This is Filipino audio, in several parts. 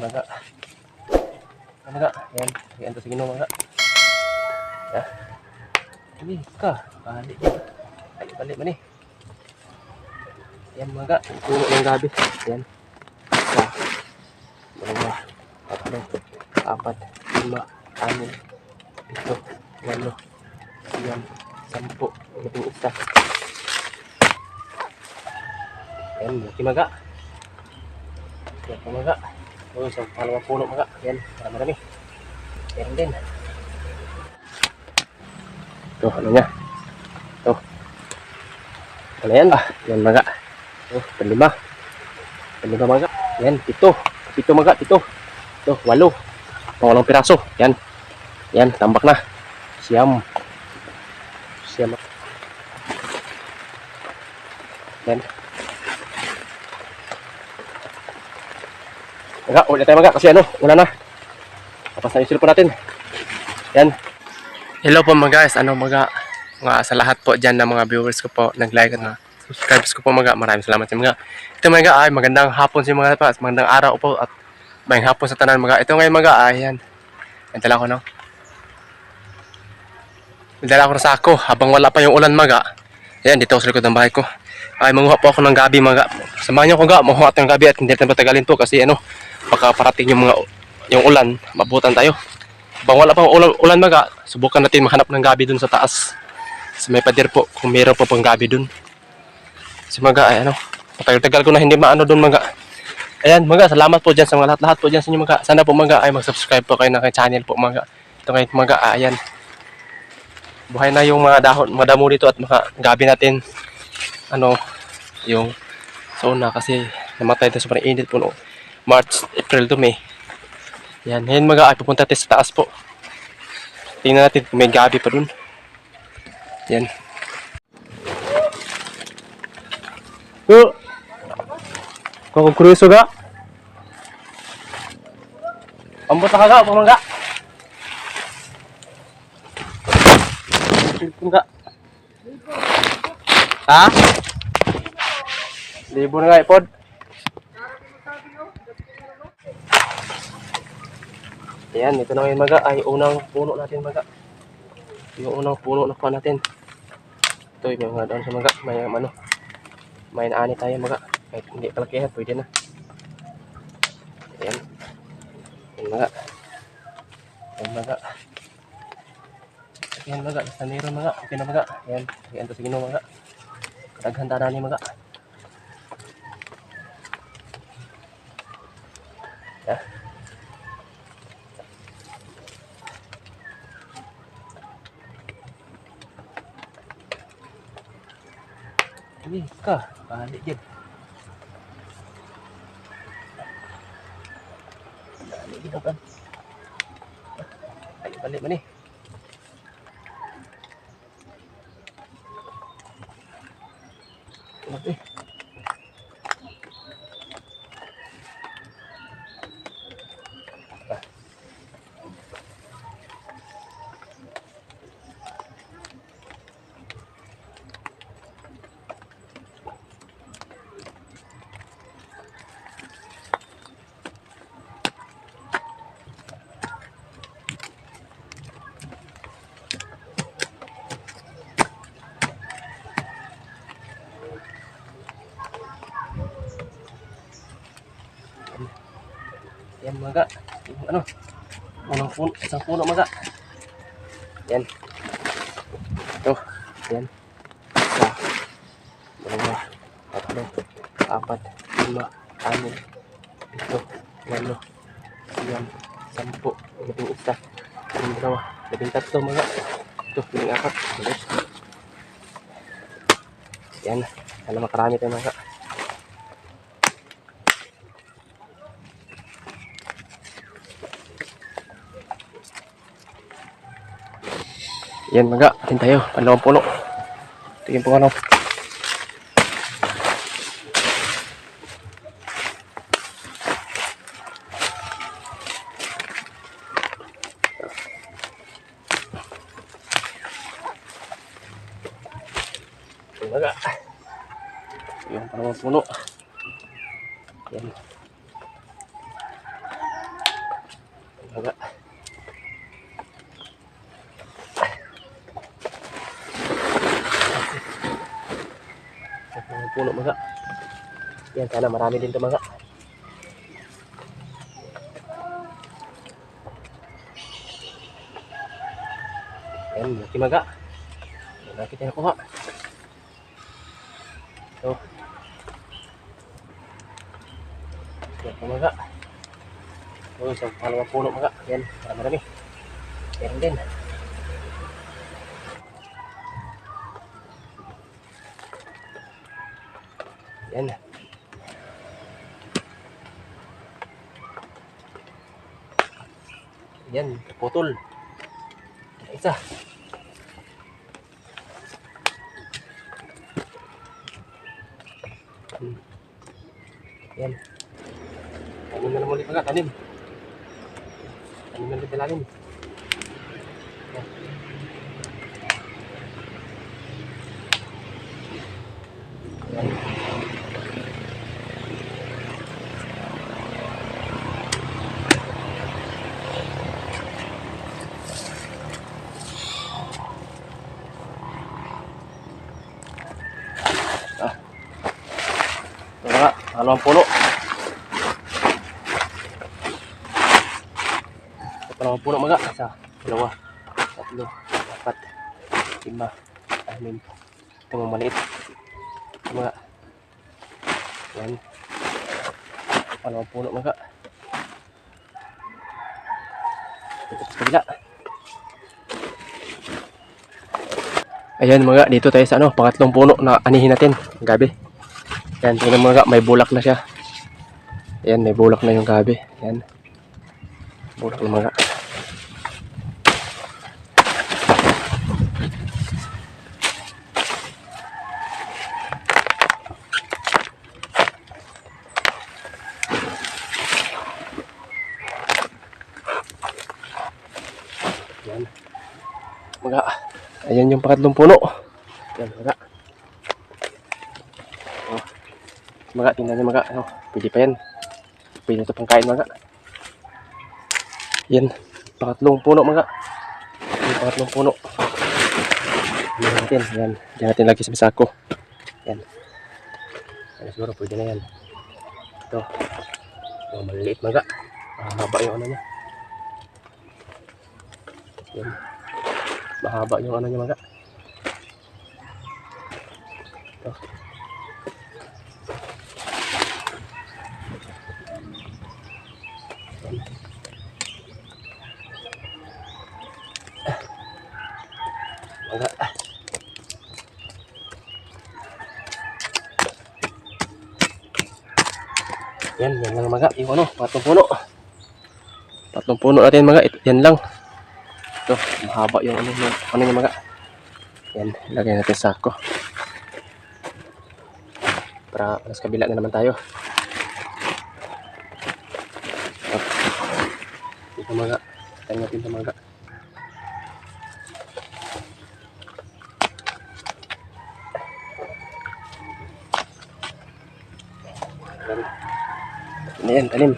mga. Yan mga. Yan. Yan to ginoo mga. Ya. Ini ka. Balik yan. Balik balik man eh. Yan mga. Puno ng gabi. Yan. Isa. Dalawa. Tatlo. Apat. Lima. Anim. Ito. Walo. Siyam. Sampu. Labing isa. Yan. Mga. Yan po mga. Oh, sa pangalawang puno mga. Yan. Marami-rami. Yan din. Ito, ano niya? Ito. Ano yan ba? Yan mga. Oh, panlima. Panlima mga. Yan, pito. Pito mga, pito. Ito, walo. Pangalawang piraso. Yan. Yan, tambak na. Siyam. Siyam. Yan. Mga, ulit tayo mga. Kasi ano, una na. Tapos na yung cellphone natin. Yan. Hello po mga guys. Ano mga, mga sa lahat po dyan ng mga viewers ko po. Nag-like at mga subscribers ko po mga. Maraming salamat sa mga. Ito mga ay magandang hapon sa mga pas. Magandang araw po at mayang hapon sa tanan mga. Ito ngayon mga ay yan. Yan ko no. Dala ko na sa ako habang wala pa yung ulan maga. Yan, dito sa likod ng bahay ko. Ay, manguha po ako ng gabi mga. Samahan niyo ko ga, manguha tayo ng gabi at hindi natin patagalin po kasi ano, baka parating yung mga yung ulan, mabutan tayo. Habang wala pang ulan, ulan maga, subukan natin mahanap ng gabi dun sa taas. Sa may pader po, kung meron po pang gabi dun. Si maga, ay ano, matagal-tagal ko na hindi maano dun maga. Ayan, mga salamat po dyan sa mga lahat-lahat po dyan sa inyo mga. Sana po mga ay mag-subscribe po kayo na kay channel po mga. Ito ngayon mga, ayan. Buhay na yung mga dahon, mga damo dito at mga gabi natin. Ano, yung sa una kasi namatay sa sobrang init po no. March, April to May. Yan, ngayon mga ay pupunta tayo sa taas po. Tingnan natin kung may gabi pa dun. Yan. Oh! Kung kuryoso ga? Ambot na ka ga, pamangga. Ka. Ha? Libo na nga ipod. Ayan, ito na ngayon maga. Ay, unang puno natin maga. Yung unang puno na kuha natin. Ito yung mga doon sa maga. May um, ano. May naani tayo maga. Kahit hindi kalakihan, pwede na. Ayan. Ayan maga. Ayan maga. Ayan maga. Basta meron maga. Okay na maga. Ayan. Ayan to sige no maga. Kadaghanda na ni maga. Ya. Ka, balik je. Balik kan. Balik balik? Yung ano, unang puno, isang puno mga. Yan. Ito, yan. Isa, dalawa, tatlo, apat, lima, anim, ito, walo, siyam, sampu, labing isa, labing dalawa, labing tatlo mga. Ito, labing apat, ulit. Yan, sana makarami tayo mga. Yan mga, atin tayo, panlawang puno. Tingin po ano. Yan mga. Yung panlawang puno. Yan. Maga. Mga puno maga. Yan, sana marami din ito maga. Yan, laki maga. Yan, laki tayo nakuha. Ito. Yan po maga. Ito, isang pangalawang puno maga. Yan, marami marami. Yan din. Yan. Yan, putol. Isa. Hmm. Yan. Tanim na naman ulit mga tanim. Tanim na ulit ilalim. Yan. Yan. Ito mga, dalawang. Ito dalawang puno mga. Isa, dalawa, tatlo, apat, lima, anim. Ito mga maliit. Ito mga. Yan. Dalawang puno mga. Ayan mga, dito tayo sa ano, pangatlong puno na anihin natin. Gabi. Yan, tingnan mo mga, may bulak na siya. Yan, may bulak na yung gabi. Yan. Bulak na mga. Yan. Mga, ayan yung pangatlong puno. Yan, mga. Mga, tingnan niyo mga, ano, pwede pa yan. Pwede ito pang kain mga. Yan, pangatlong puno mga. Yan, pangatlong puno. Yan natin, yan. Yan natin lagi sa sako. Yan. Yan, siguro pwede na yan. Ito. Mga maliliit mga. Mahaba yung ano niya. Yan. Mahaba yung ano niya mga. Ito. Mga. Yan, yan lang mga. Yung ano, patong puno. Tatlong puno natin mga. Ito, yan lang. Ito, mahaba yung ano, yung, ano yung mga. Yan, lagay natin sa sako. Para mas kabila na naman tayo. Ito, ito mga. Tayo natin ito mga. Ano yan, tanim.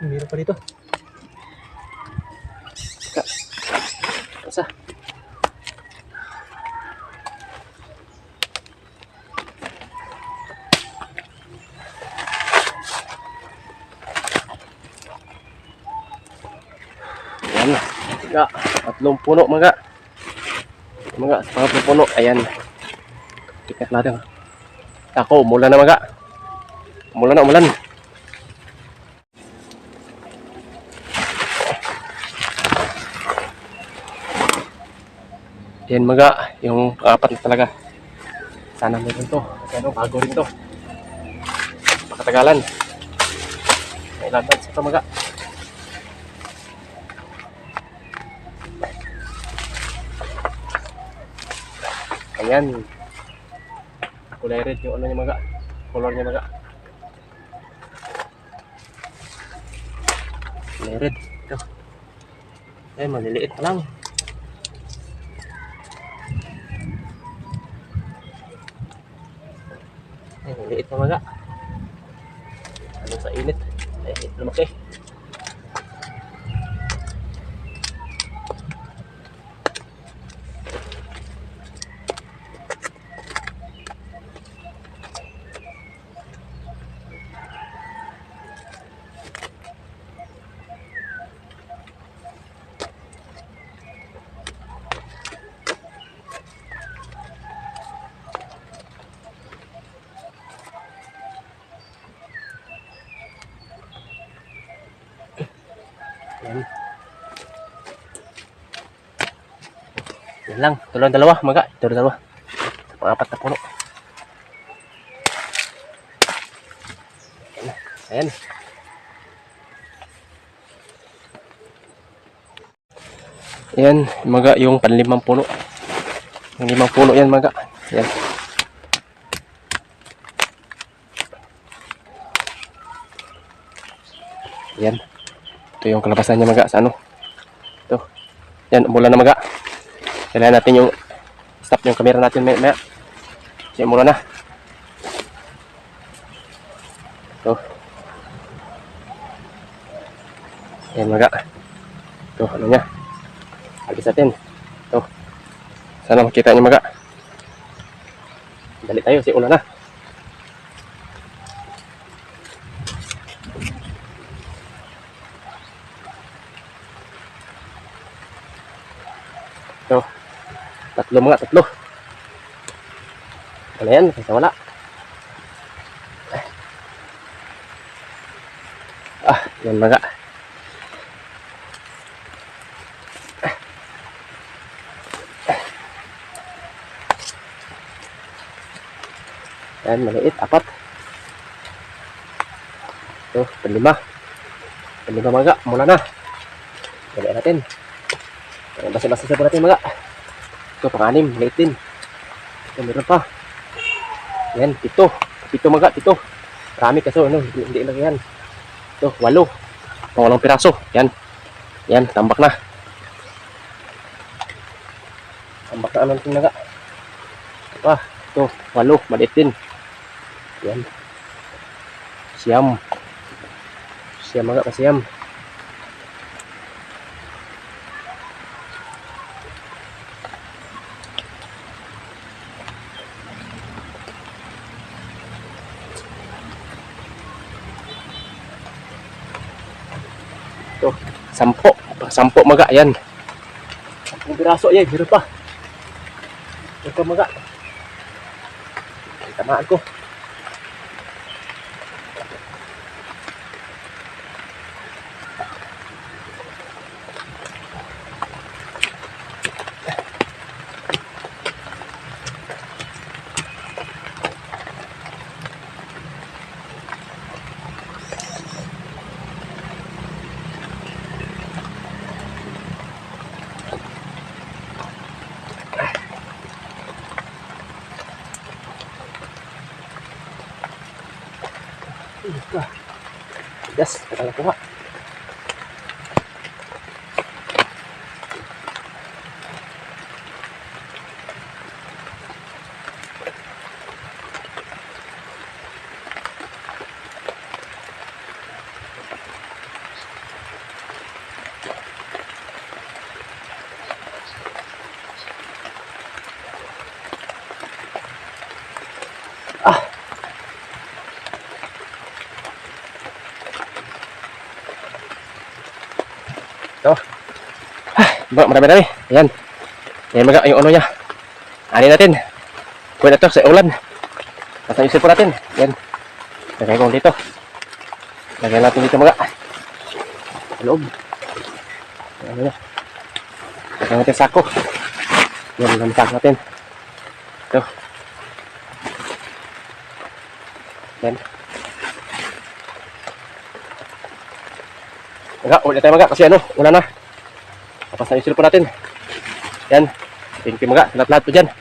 Meron pa dito. Yan. Mga, tatlong puno mga. Mga, pangatlong puno. Ayan. Tikat natin. Ako, umulan na mga. Umulan na, umulan. Yan mga, yung apat talaga. Sana meron to. Ano, bago rin to. Makatagalan. May laban sa to mga. Ayan. Kulay red yung ano niya maga. Color niya maga. Kulay red. Ito. Ay, maliliit pa lang. Ay, maliliit na maga. Ano sa init? Ay, lumaki. Yan. Yan lang. Tulang dalawa, mga. Tulang dalawa. Pangapat na puno. Ayan. Ayan. Yan, mga yung panlimang puno. Yung limang puno yan, mga. Yan. Yan. Ito yung kalabasan niya maga sa ano. Ito. Yan, umulan na maga. Kailangan natin yung stop yung camera natin may maya. Kasi umulan na. Ito. Yan maga. Ito, ano niya. Agis natin. Ito. Sana makita niyo maga. Dali tayo, si ulan na. Tatlo mga, tatlo. Ano yan? Kaysa wala. Ah, yan mga. Yan, maliit. Apat. Ito, panlima. Panlima mga. Mula na. Dali natin. Basa-basa sa natin mga. Ito, pang-anim, maliit din. Ito, meron pa. Yan, pito. Pito mga, pito. Marami kaso, ano, hindi, hindi lang yan. Ito, walo. Pang walong piraso. Yan. Yan, tambak na. Tambak na naman ito mga. Pa, ito, walo, maliit din. Yan. Siyam. Siyam mga kasiyam. Ito, sampo. Sampo maga, yan. Sampung piraso, yan. Meron pa. Ito maga. Ay, Tamaan ko. Yes, kita nakuha. Ah, marami-rami. Ayan. Ayan mga, yung ano niya. Ani natin. Pwede ito sa ulan. Nasa isip po natin. Ayan. Lagay ko dito. Lagay natin dito mga. Sa loob. Ayan niya. Lagay natin sa sako. Ayan, ang sako natin. Ito. Ayan. Mga, ulit tayo mga kasi ano, una na. Tapos na yung cellphone natin. Yan. Thank you mga. Lahat-lahat po dyan.